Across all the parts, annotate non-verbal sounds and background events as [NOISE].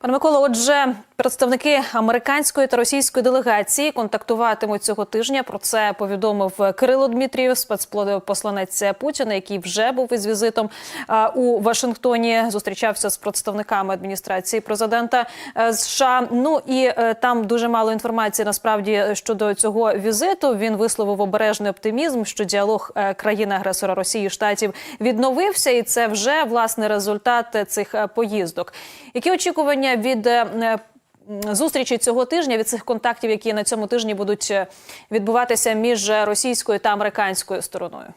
Пане Миколо, отже, представники американської та російської делегації контактуватимуть цього тижня. Про це повідомив Кирило Дмитрієв, спецпосланець Путіна, який вже був із візитом у Вашингтоні. Зустрічався з представниками адміністрації президента е, США. Ну і е, там дуже мало інформації насправді щодо цього візиту. Він висловив обережний оптимізм, що діалог е, країни-агресора Росії і штатів відновився, і це вже власне результат цих поїздок. Які очікування від е, зустрічі цього тижня від цих контактів, які на цьому тижні будуть е, відбуватися між російською та американською стороною?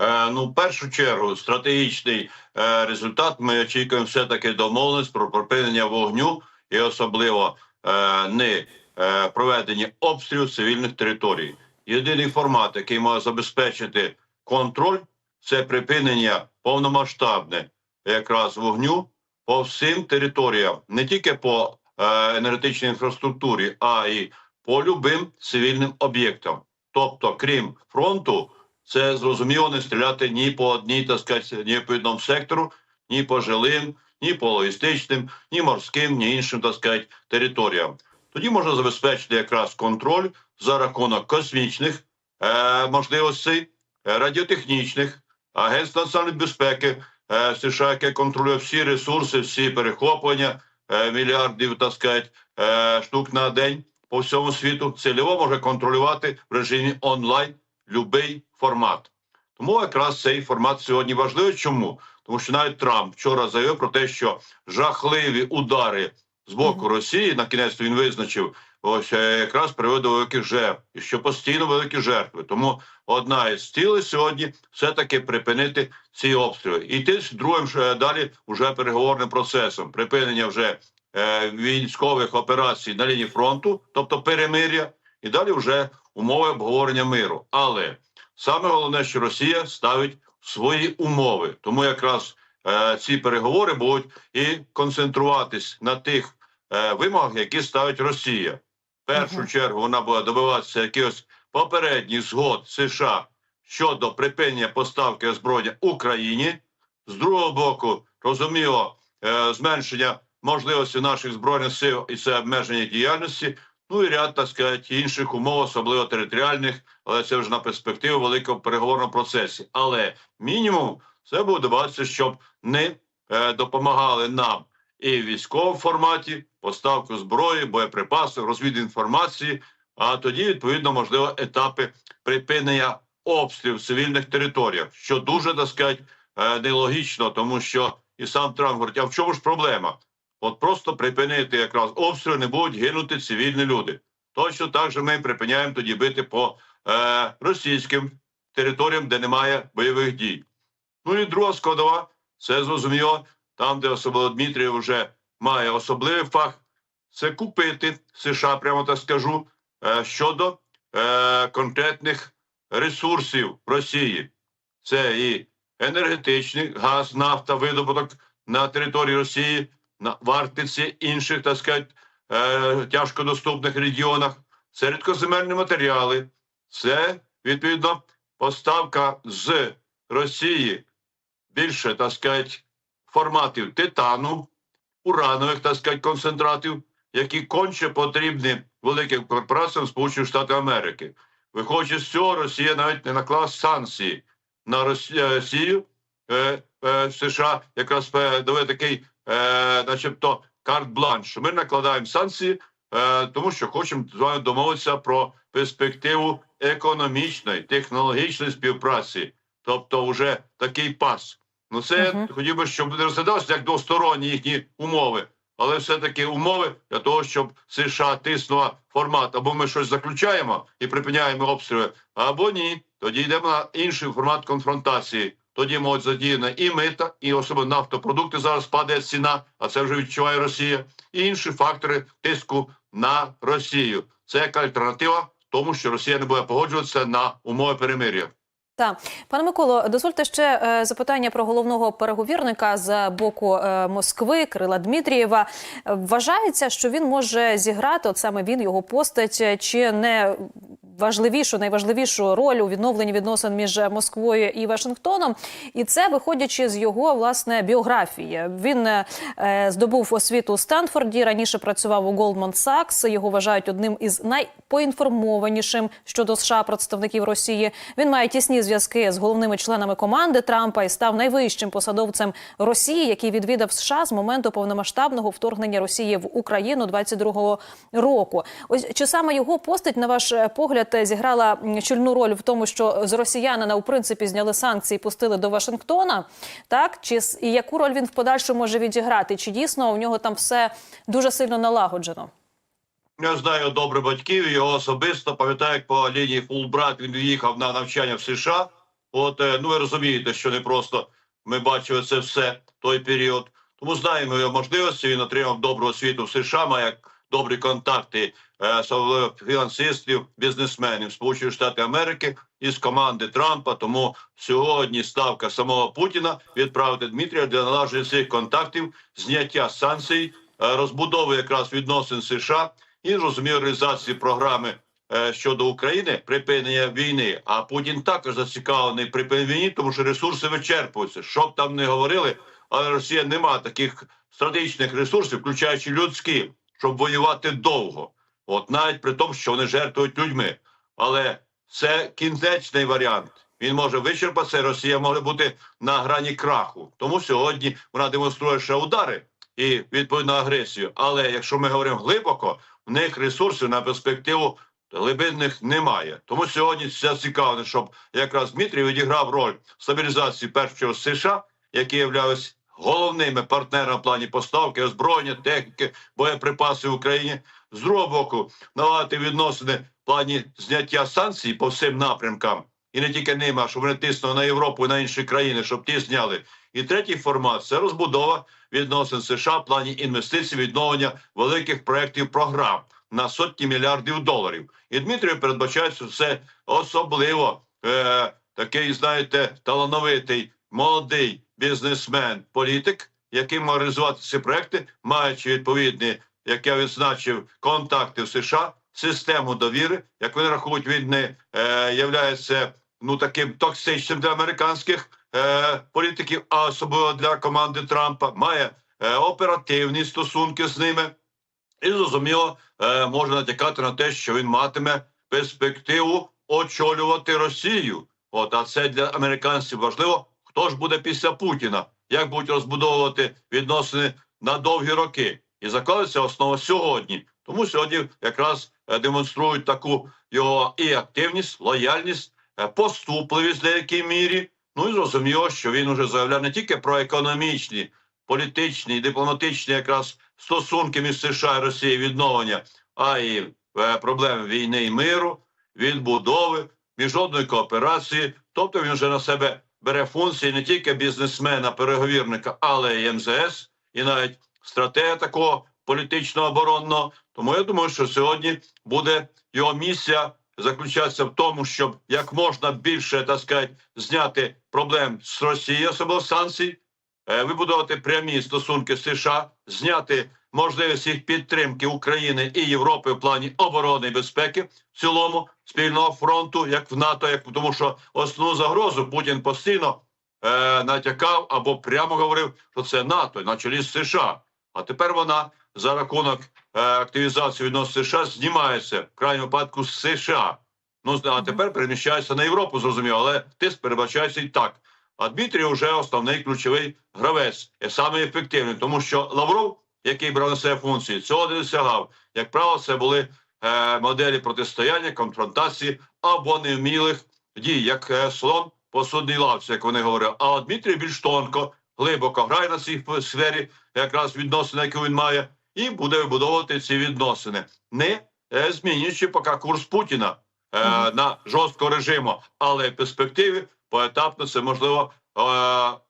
Е, Ну, в першу чергу, стратегічний е, результат. Ми очікуємо все таки домовленість про припинення вогню і особливо е, не е, проведення обстрілів цивільних територій. Єдиний формат, який має забезпечити контроль, це припинення повномасштабне якраз вогню по всім територіям, не тільки по е, енергетичній інфраструктурі, а й по любим цивільним об'єктам. Тобто, крім фронту, це зрозуміло не стріляти ні по одній, так сказати, ні по одному сектору, ні по жилим, ні по логістичним, ні морським, ні іншим, так сказати, територіям. Тоді можна забезпечити якраз контроль за рахунок космічних е, можливостей, е, радіотехнічних, агентств національної безпеки США, яке контролює всі ресурси, всі перехоплення е, мільярдів, так сказати, е, штук на день по всьому світу. Цільово може контролювати в режимі онлайн будь-який формат. Тому якраз цей формат сьогодні важливий. Чому? Тому що навіть Трамп вчора заявив про те, що жахливі удари з боку Росії на кінець він визначив, ось е, якраз приведе до великих жертв, і що постійно великі жертви. Тому одна із цілей сьогодні все таки припинити ці обстріли. І йти з другим ж, далі вже переговорним процесом припинення вже е, військових операцій на лінії фронту, тобто перемиря, і далі вже умови обговорення миру. Але саме головне, що Росія ставить свої умови, тому якраз е, ці переговори будуть і концентруватись на тих е, вимогах, які ставить Росія. Першу чергу вона буде добиватися якихось попередніх згод США щодо припинення поставки озброєння Україні. З другого боку, розуміло, е, зменшення можливості наших збройних сил і це обмеження діяльності. Ну і ряд, так сказати, інших умов, особливо територіальних, але це вже на перспективу великого переговорного процесі. Але мінімум це буде добиватися, щоб не е, допомагали нам і в військовому форматі, поставку зброї, боєприпасів, розвід інформації. А тоді, відповідно, можливо, етапи припинення обстрілів в цивільних територіях, що дуже так сказати, е, нелогічно, тому що і сам Трамп говорить: а в чому ж проблема? От просто припинити якраз обстріли, не будуть гинути цивільні люди. Точно так же ми припиняємо тоді бити по е, російським територіям, де немає бойових дій. Ну і друга складова, це зрозуміло, там, де особливо Дмитрій вже має особливий фах, це купити США, прямо так скажу, е, щодо е, конкретних ресурсів Росії. Це і енергетичний газ, нафта, видобуток на території Росії, на Арктиці, інших, так сказати, е, тяжкодоступних регіонах. Це рідкоземельні матеріали, це відповідно поставка з Росії більше, так сказати, форматів титану, уранових, так сказати, концентратів, які конче потрібні великим корпораціям Сполучених Штатів Америки. Виходячи з цього, Росія навіть не наклала санкції на Росію, е, е, США, якраз е, дає такий, е, начебто, карт-бланш. Ми накладаємо санкції, е, тому що хочемо з вами домовитися про перспективу економічної, технологічної співпраці, тобто вже такий пас. Ну це Мгм. хотів би, щоб не розглядалося як двосторонні їхні умови, але все-таки умови для того, щоб США тиснула формат, або ми щось заключаємо і припиняємо обстріли, або ні. Тоді йдемо на інший формат конфронтації. Тоді можуть задіяна і мита, і особливо нафтопродукти зараз падає ціна, а це вже відчуває Росія, і інші фактори тиску на Росію. Це як альтернатива тому, що Росія не буде погоджуватися на умови перемир'я. Так, пане Миколо, дозвольте ще е, запитання про головного переговірника з боку е, Москви Крила Дмитрієва. Вважається, що він може зіграти, от саме він його постать, е, чи не найважливішу, найважливішу роль у відновленні відносин між Москвою і Вашингтоном. І це виходячи з його власне біографії. Він е, е, здобув освіту у Стенфорді. Раніше працював у Goldman Sachs. Його вважають одним із найпоінформованішим щодо США представників Росії. Він має тісні зв'язки з головними членами команди Трампа і став найвищим посадовцем Росії, який відвідав США з моменту повномасштабного вторгнення Росії в Україну 22-го року. Ось чи саме його постать, на ваш е, погляд, е, зіграла чільну роль в тому, що з росіянина у принципі зняли санкції, і пустили до Вашингтона, так чи і яку роль він в подальшому може відіграти? Чи дійсно у нього там все дуже сильно налагоджено? Я знаю добре батьків, його особисто пам'ятаю, як по лінії Фулбрат він їхав на навчання в США. От е, ну ви розумієте, що не просто ми бачили це все той період. Тому знаємо його можливості. Він отримав добру освіту в США, має добрі контакти фінансистів, бізнесменів Сполучених Штатів Америки із команди Трампа. Тому сьогодні ставка самого Путіна відправити Дмитрія для налагодження цих контактів, зняття санкцій, е, розбудови якраз відносин США і розумію реалізації програми е, щодо України припинення війни. А Путін також зацікавлений припиненні війни, тому що ресурси вичерпуються. Що б там не говорили, але Росія не має таких стратегічних ресурсів, включаючи людські, щоб воювати довго. От навіть при тому, що вони жертвують людьми. Але це кінцечний варіант. Він може вичерпатися, Росія може бути на грані краху. Тому сьогодні вона демонструє ще удари і відповідну агресію. Але якщо ми говоримо глибоко, в них ресурсів на перспективу глибинних немає. Тому сьогодні це цікаво, щоб якраз Дмитрій відіграв роль стабілізації першого США, які являлись головними партнерами в плані поставки, озброєння, техніки, боєприпасів в Україні. З другого боку, наладити відносини в плані зняття санкцій по всім напрямкам. І не тільки ними, а щоб вони тиснули на Європу і на інші країни, щоб ті зняли. І третій формат це розбудова відносин США в плані інвестицій, відновлення великих проєктів програм на сотні мільярдів доларів. І Дмитрію передбачається все особливо е, такий, знаєте, талановитий молодий бізнесмен, політик, який може реалізувати ці проекти, маючи відповідні, як я відзначив, контакти в США, систему довіри. Як вони рахують, він не е, являється ну таким токсичним для американських е, політиків, а особливо для команди Трампа, має е, оперативні стосунки з ними. І зрозуміло, е, можна натякати на те, що він матиме перспективу очолювати Росію. От а це для американців важливо. Хто ж буде після Путіна? Як будуть розбудовувати відносини на довгі роки? І закладеться основа сьогодні. Тому сьогодні якраз е, демонструють таку його і активність, лояльність, е, поступливість в деякій мірі. Ну і зрозуміло, що він уже заявляє не тільки про економічні, політичні і дипломатичні якраз стосунки між США і Росією відновлення, а й е, проблеми війни і миру, відбудови, міжнародної кооперації. Тобто він вже на себе бере функції не тільки бізнесмена, переговірника, але й МЗС, і навіть стратега такого політичного оборонного. Тому я думаю, що сьогодні буде його місія заключатися в тому, щоб як можна більше так сказати, зняти проблем з Росією, особливо санкцій, е, вибудувати прямі стосунки з США, зняти можливість їх підтримки України і Європи в плані оборони і безпеки в цілому спільного фронту, як в НАТО, як тому, що основну загрозу Путін постійно е, натякав або прямо говорив, що це НАТО на чолі з США. А тепер вона за рахунок е, активізації відносно США знімається в крайньому випадку з США. Ну а тепер переміщається на Європу, зрозуміло, але тиск передбачається і так. А Дмитрій вже основний ключовий гравець, і саме ефективний, тому що Лавров, який брав на себе функції, цього не досягав. Як правило, це були е, моделі протистояння, конфронтації або невмілих дій, як е, слон по судній лавці, як вони говорять. А Дмитрій більш тонко, глибоко грає на цій сфері, якраз відносини, які він має, і буде вибудовувати ці відносини, не е, змінюючи поки курс Путіна е, на жорсткого режиму, але в перспективі поетапно це можливо е,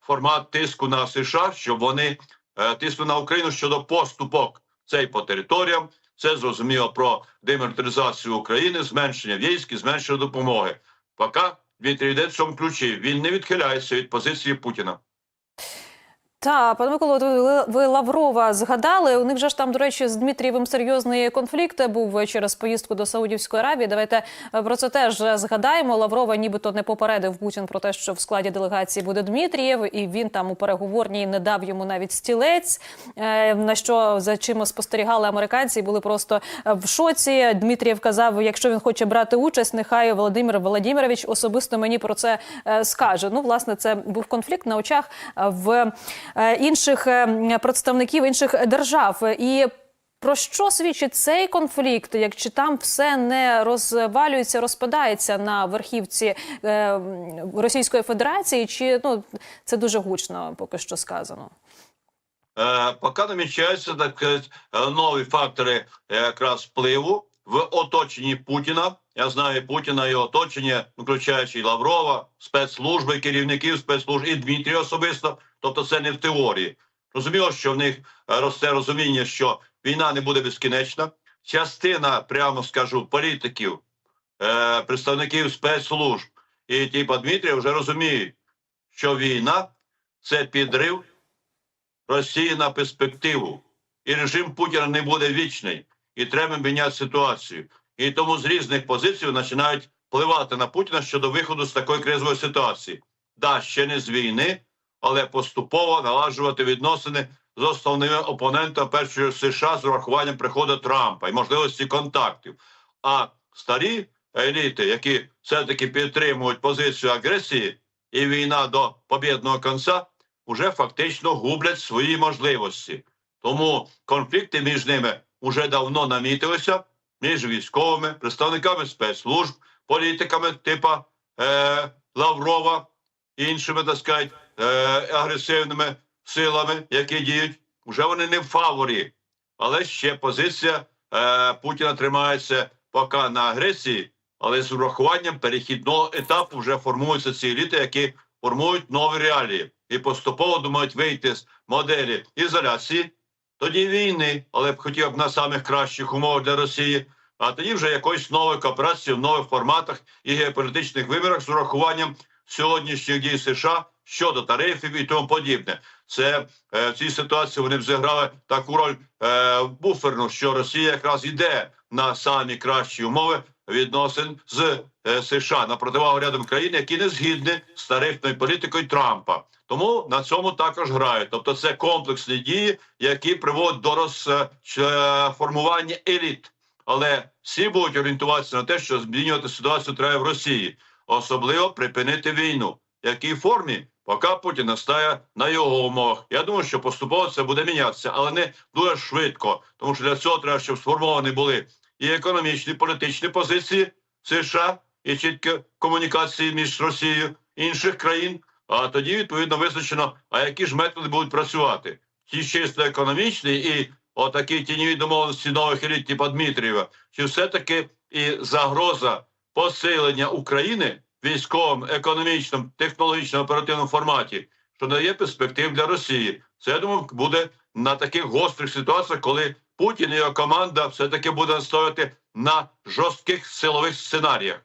формат тиску на США, щоб вони е, тиснули на Україну щодо поступок цей по територіям. Це зрозуміло про демілітаризацію України, зменшення військ, зменшення допомоги. Поки Дмитрій йде в цьому ключі. Він не відхиляється від позиції Путіна. Та пане Миколо, ви, Лаврова згадали. У них же ж там, до речі, з Дмитрієвим серйозний конфлікт був через поїздку до Саудівської Аравії. Давайте е, про це теж згадаємо. Лаврова нібито не попередив Путін про те, що в складі делегації буде Дмитрієв, і він там у переговорній не дав йому навіть стілець. е, На що за чим спостерігали американці, були просто е, в шоці. Дмитрієв казав, якщо він хоче брати участь, нехай Володимир Володимирович особисто мені про це скаже. Ну, власне, це був конфлікт на очах в інших е, представників інших держав. І про що свідчить цей конфлікт? Як чи там все не розвалюється, розпадається на верхівці е, Російської Федерації? Чи ну це дуже гучно поки що сказано? Е, поки намічаються так е, нові фактори е, якраз впливу в оточенні Путіна. Я знаю Путіна і оточення, включаючи Лаврова, спецслужби, керівників спецслужб і Дмитрія особисто. Тобто, це не в теорії. Розуміло, що в них е, росте розуміння, що війна не буде безкінечна. Частина, прямо скажу, політиків, е, представників спецслужб і типа Дмитрія вже розуміють, що війна це підрив Росії на перспективу, і режим Путіна не буде вічний, і треба міняти ситуацію. І тому з різних позицій починають впливати на Путіна щодо виходу з такої кризової ситуації. Да, ще не з війни, але поступово наладжувати відносини з основними опонентами першої США з урахуванням приходу Трампа і можливості контактів. А старі еліти, які все-таки підтримують позицію агресії і війна до побєдного кінця, вже фактично гублять свої можливості. Тому конфлікти між ними вже давно намітилися між військовими, представниками спецслужб, політиками типа е, Лаврова, іншими, так сказати, е, агресивними силами, які діють. Вже вони не в фаворі. Але ще позиція е, Путіна тримається поки на агресії, але з урахуванням перехідного етапу вже формуються ці еліти, які формують нові реалії і поступово думають вийти з моделі ізоляції, тоді війни, але б хотів б на самих кращих умовах для Росії, а тоді вже якоїсь нової кооперації в нових форматах і геополітичних вимірах з урахуванням сьогоднішніх дій США щодо тарифів і тому подібне. Це е, в цій ситуації вони б зіграли таку роль е, буферну, що Росія якраз йде на самі кращі умови відносин з е, США на противагу рядом країн, які не згідні з тарифною політикою Трампа. Тому на цьому також грають. Тобто, це комплексні дії, які приводять до розформування еліт. Але всі будуть орієнтуватися на те, що змінювати ситуацію треба в Росії, особливо припинити війну. В якій формі? Поки Путін настає на його умовах. Я думаю, що поступово це буде мінятися, але не дуже швидко, тому що для цього треба, щоб сформовані були і економічні, політичні позиції США, і чіткі комунікації між Росією і інших країн. А тоді відповідно визначено, а які ж методи будуть працювати. Ті чисто економічні і отакі тіньові домовленості нових еліт, типу Дмитрієва, чи все-таки і загроза посилення України в військовому, економічному, технологічному оперативному форматі, що дає перспектив для Росії. Це я думаю, буде на таких гострих ситуаціях, коли Путін і його команда все-таки буде настояти на жорстких силових сценаріях.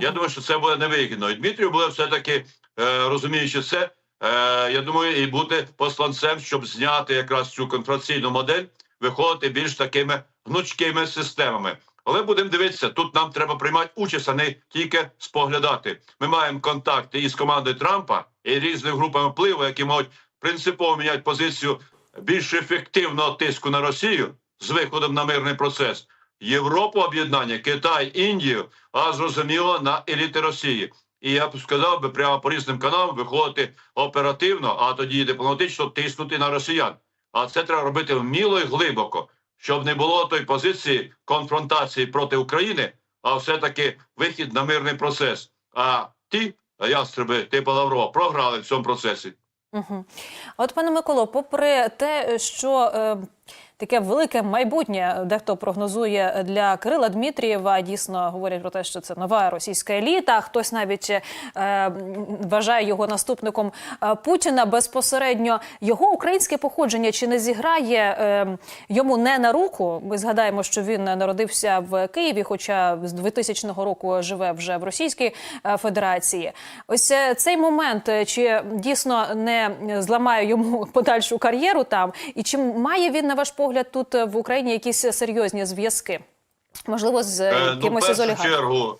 Я думаю, що це буде невигідно. І Дмитрію буде все-таки, е, розуміючи це, е, я думаю, і бути посланцем, щоб зняти якраз цю конфронтаційну модель, виходити більш такими гнучкими системами. Але будемо дивитися, тут нам треба приймати участь, а не тільки споглядати. Ми маємо контакти із командою Трампа і різними групами впливу, які можуть принципово міняти позицію більш ефективного тиску на Росію з виходом на мирний процес. Європу об'єднання, Китай, Індію, а зрозуміло на еліти Росії. І я б сказав би прямо по різним каналам виходити оперативно, а тоді дипломатично тиснути на росіян. А це треба робити вміло і глибоко, щоб не було тої позиції конфронтації проти України, а все-таки вихід на мирний процес. А ті ястреби типу Лаврова програли в цьому процесі. Угу. От, пане Миколо, попри те, що е, таке велике майбутнє. Дехто прогнозує для Кирила Дмитрієва. Дійсно говорять про те, що це нова російська еліта. Хтось навіть е, вважає його наступником е, Путіна безпосередньо. Його українське походження чи не зіграє е, йому не на руку? Ми згадаємо, що він народився в Києві, хоча з 2000 року живе вже в Російській е, Федерації. Ось е, цей момент е, чи дійсно не зламає йому [LAUGHS] подальшу кар'єру там, і чи має він, на ваш погляд, тут е, в Україні якісь серйозні зв'язки? Можливо, з е, Е, Ну, якимось із олігархів? чергу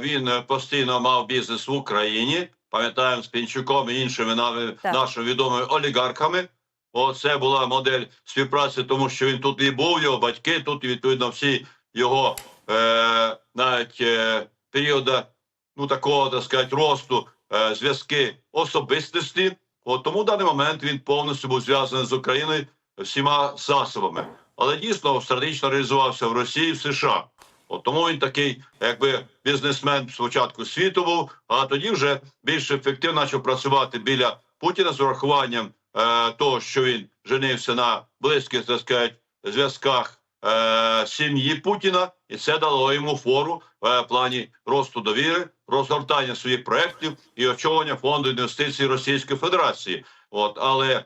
він постійно мав бізнес в Україні. Пам'ятаємо з Пінчуком і іншими Так. нашими відомими олігархами. Оце була модель співпраці, тому що він тут і був, його батьки, тут відповідно всі його е, навіть е, періода ну такого так сказати, росту е, зв'язки особистості. От тому в даний момент він повністю був зв'язаний з Україною всіма засобами. Але дійсно стратегічно реалізувався в Росії, в США. От тому він такий, якби бізнесмен спочатку світу був, а тоді вже більш ефективно почав працювати біля Путіна з урахуванням е, того, що він женився на близьких, так сказати, зв'язках е, сім'ї Путіна, і це дало йому фору е, в плані росту довіри, розгортання своїх проєктів і очолення фонду інвестицій Російської Федерації. От але е,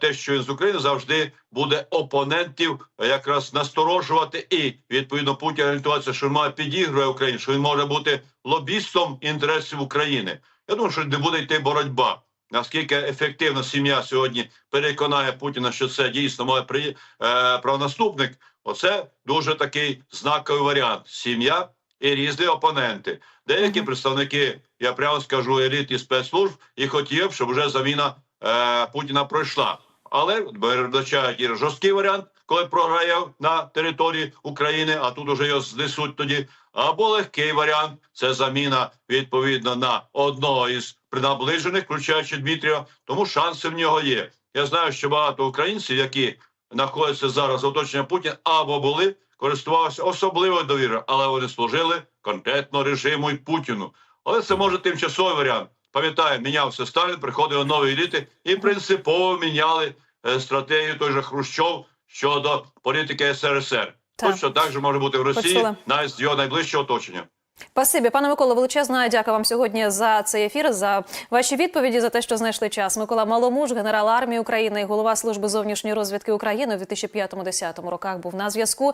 те, що він з України завжди буде опонентів е, якраз насторожувати, і відповідно Путін орієнтуватися, що він має підігрує Україні, що він може бути лобістом інтересів України. Я думаю, що не буде йти боротьба. Наскільки ефективно сім'я сьогодні переконає Путіна, що це дійсно має при е, правонаступник, оце дуже такий знаковий варіант: сім'я і різні опоненти. Деякі представники, я прямо скажу, еліт і спецслужб і хотів, щоб вже заміна е, Путіна пройшла. Але передбачають жорсткий варіант, коли програє на території України, а тут уже його знесуть тоді. Або легкий варіант це заміна відповідно на одного із принаближених, включаючи Дмитрія. Тому шанси в нього є. Я знаю, що багато українців, які знаходяться зараз в оточенні Путіна, або були користувалися особливою довірою, але вони служили конкретно режиму і Путіну. Але це може тимчасовий варіант. Пам'ятаю, мінявся Сталін, приходили нові еліти і принципово міняли е, стратегію той же Хрущов щодо політики СРСР. Точно так же може бути в Росії, Почула. навіть з його найближчого оточення. Спасибі, пане Миколо, величезна дяка вам сьогодні за цей ефір, за ваші відповіді, за те, що знайшли час. Микола Маломуж, генерал армії України і голова служби зовнішньої розвідки України у 2005-2010 роках був на зв'язку.